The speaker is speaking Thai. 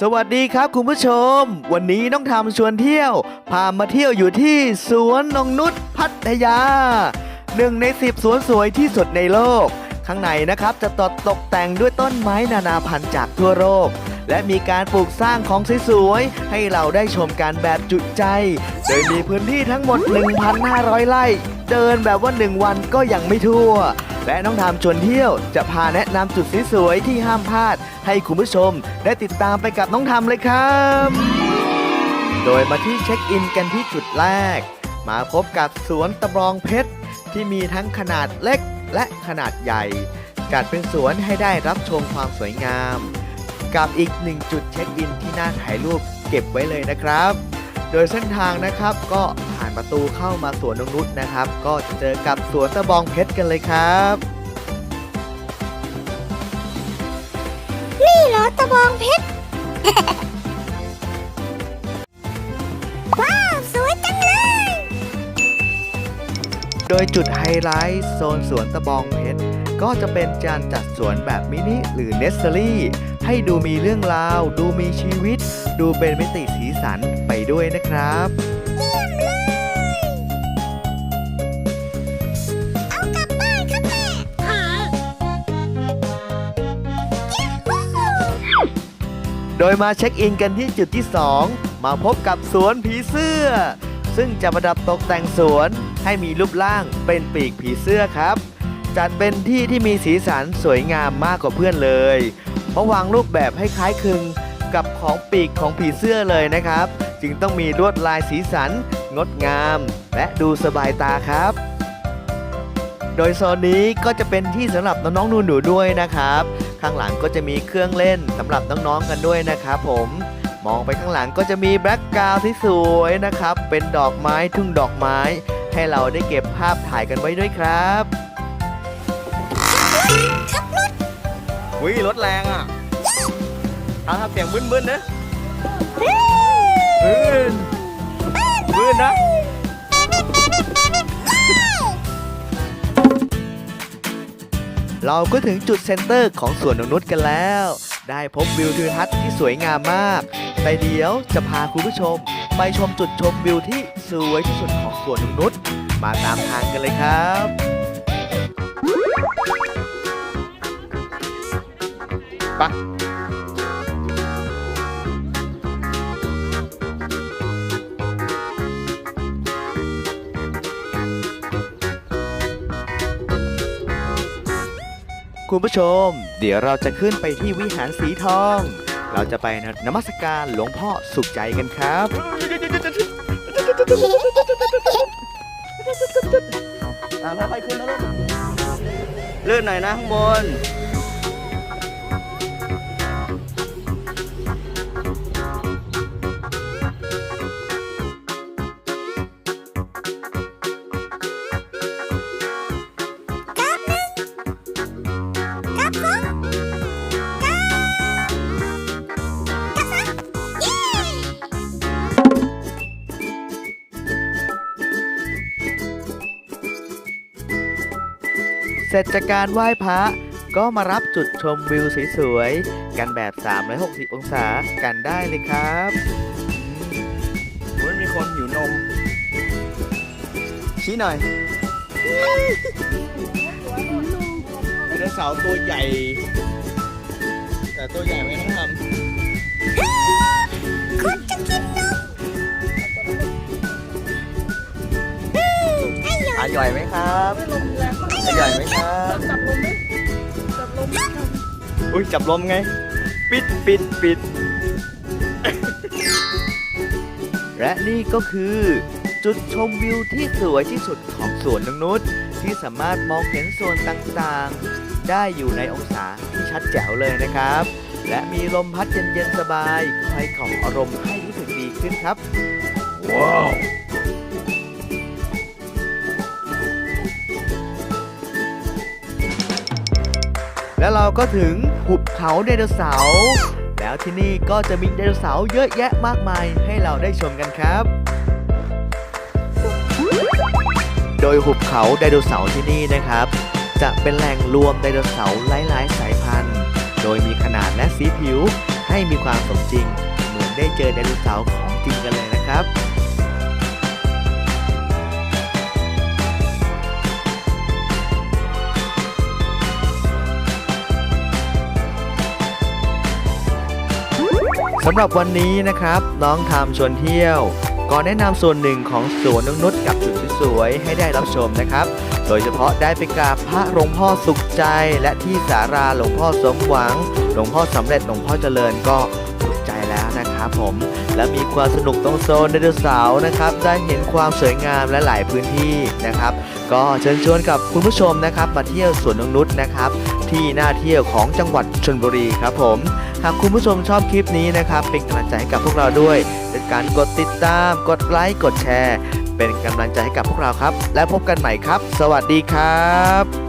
สวัสดีครับคุณผู้ชม วันนี้น้องทำชวนเที่ยว พามาเที่ยวอยู่ที่สวนนงนุษพัทยาหนึ่งในสิบสวนสวยที่สุดในโลก ข้างในนะครับจะตกตกแต่งด้วยต้นไม้นานาพันธุ์จากทั่วโลกและมีการปลูกสร้างของสวยๆให้เราได้ชมกันแบบจุใจ โดยมีพื้นที่ทั้งหมด 1,500 ไร่ เดินแบบว่า 1 วันก็ยังไม่ทั่ว และน้องทามชวนเที่ยวจะพาแนะนำจุดสวยๆที่ห้ามพลาด ให้คุณผู้ชมได้ติดตามไปกับน้องทามเลยครับ โดยมาที่เช็คอินกันที่จุดแรก มาพบกับสวนตะบรองเพชร ที่มีทั้งขนาดเล็กและขนาดใหญ่ จัดเป็นสวนให้ได้รับชมความสวยงาม กับอีกหนึ่งจุดเช็คอินที่น่าถ่ายรูปเก็บไว้เลยนะครับ โดยเส้นทางนะครับก็ ประตูเข้ามาสวนนงนุษนะครับ ก็จะเจอกับสวนตะบองเพชรกันเลยครับ นี่เหรอตะบองเพชร ว้าว สวยจังเลย โดยจุดไฮไลท์โซนสวนตะบองเพชร ก็จะเป็นการจัดสวนแบบมินิหรือเนสเซอรี่ให้ดูมีเรื่องราว ดูมีชีวิต ดูเป็นมิติสีสันไปด้วยนะครับ โดยมาเช็คอินกันที่จุดที่ 2 มาพบกับสวนผีเสื้อ ซึ่งจะประดับตกแต่งสวนให้มีรูปร่างเป็นปีกผีเสื้อครับ จัดเป็นที่ที่มีสีสันสวยงามมากกว่าเพื่อนเลยเพราะวางรูปแบบให้คล้ายคลึงกับของปีกของผีเสื้อเลยนะครับ จึงต้องมีลวดลายสีสัน งดงาม และดูสบายตาครับ โดยโซนนี้ก็จะเป็นที่สำหรับน้องๆหนูๆด้วยนะครับ ข้างหลังก็จะมีเครื่องเล่นสำหรับน้องๆกันด้วยนะครับผมมองไปข้างหลังก็จะมีแบล็กกราวด์ที่สวยนะครับ เป็นดอกไม้ทุ่งดอกไม้ ให้เราได้เก็บภาพถ่ายกันไว้ด้วยครับอุ้ยรถแรงอะเอาครับเสียงบึ้นๆนะบึ้นบึ้นนะ เราก็ถึงจุดเซ็นเตอร์ของสวนนงนุชกันแล้ว ได้พบวิวทิวทัศน์ที่สวยงามมากแต่เดี๋ยวจะพาคุณผู้ชม ไปชมจุดชมวิวที่สวยที่สุดของสวนนงนุชมาตามทางกันเลยครับปะ คุณผู้ชม เดี๋ยวเราจะขึ้นไปที่วิหารสีทอง เราจะไปนมัสการหลวงพ่อสุขใจกันครับ อ่าค่อยๆขึ้นนะลูกลื่นหน่อยนะข้างบน สร็จจากการไหว้พระก็มารับจุดชมวิวสวยๆ กันแบบ 360 องศากันได้เลยครับมันมีคนหิวนม ชี้หน่อยไดโนเสาร์ตัวใหญ่ แต่ตัวใหญ่ไม่ต้องทคนจะกินนมอืมไอ้หยอำอาใหญ่ไหมครับ อุ้ยจับลมไง ปิดปิดปิด และนี่ก็คือ จุดชมวิวที่สวยที่สุดของสวนนงนุษที่สามารถมองเห็นส่วนต่างๆ ได้อยู่ในองศาที่ชัดแจ๋วเลยนะครับ และมีลมพัดเย็นๆสบายคอยของอารมณ์ให้รู้สึกดีขึ้นครับ ว้าว แล้วเราก็ถึงหุบเขาไดโนเสาร์แล้วที่นี่ก็จะมีไดโนเสาร์เยอะแยะมากมายให้เราได้ชมกันครับ โดยหุบเขาไดโนเสาร์ที่นี่นะครับ จะเป็นแหล่งรวมไดโนเสาร์หลายๆ สายพันธุ์ โดยมีขนาดและสีผิวให้มีความสมจริง เหมือนได้เจอไดโนเสาร์ของจริงกันเลยนะครับ สำหรับวันนี้นะครับ น้องทามชวนเที่ยวก่อนแนะนำส่วนหนึ่งของสวนนงนุษกับจุดสวยๆให้ได้รับชมนะครับ โดยเฉพาะได้ไปกราบพระหลวงพ่อสุขใจ และที่สาราหลวงพ่อสมหวัง หลวงพ่อสำเร็จหลวงพ่อเจริญก็สุขใจแล้วนะครับผม และมีความสนุกตรงโซนไดโนเสาร์นะครับ ได้เห็นความสวยงามและหลายพื้นที่นะครับ ก็เชิญชวนกับคุณผู้ชมนะครับ มาเที่ยวสวนนงนุษนะครับ ที่น่าเที่ยวของจังหวัดชลบุรีครับผม หากคุณผู้ชมชอบคลิปนี้นะครับ เป็นกำลังใจให้กับพวกเราด้วยด้วยการกดติดตาม กดไลค์กดแชร์ เป็นกำลังใจให้กับพวกเราครับ และพบกันใหม่ครับ สวัสดีครับ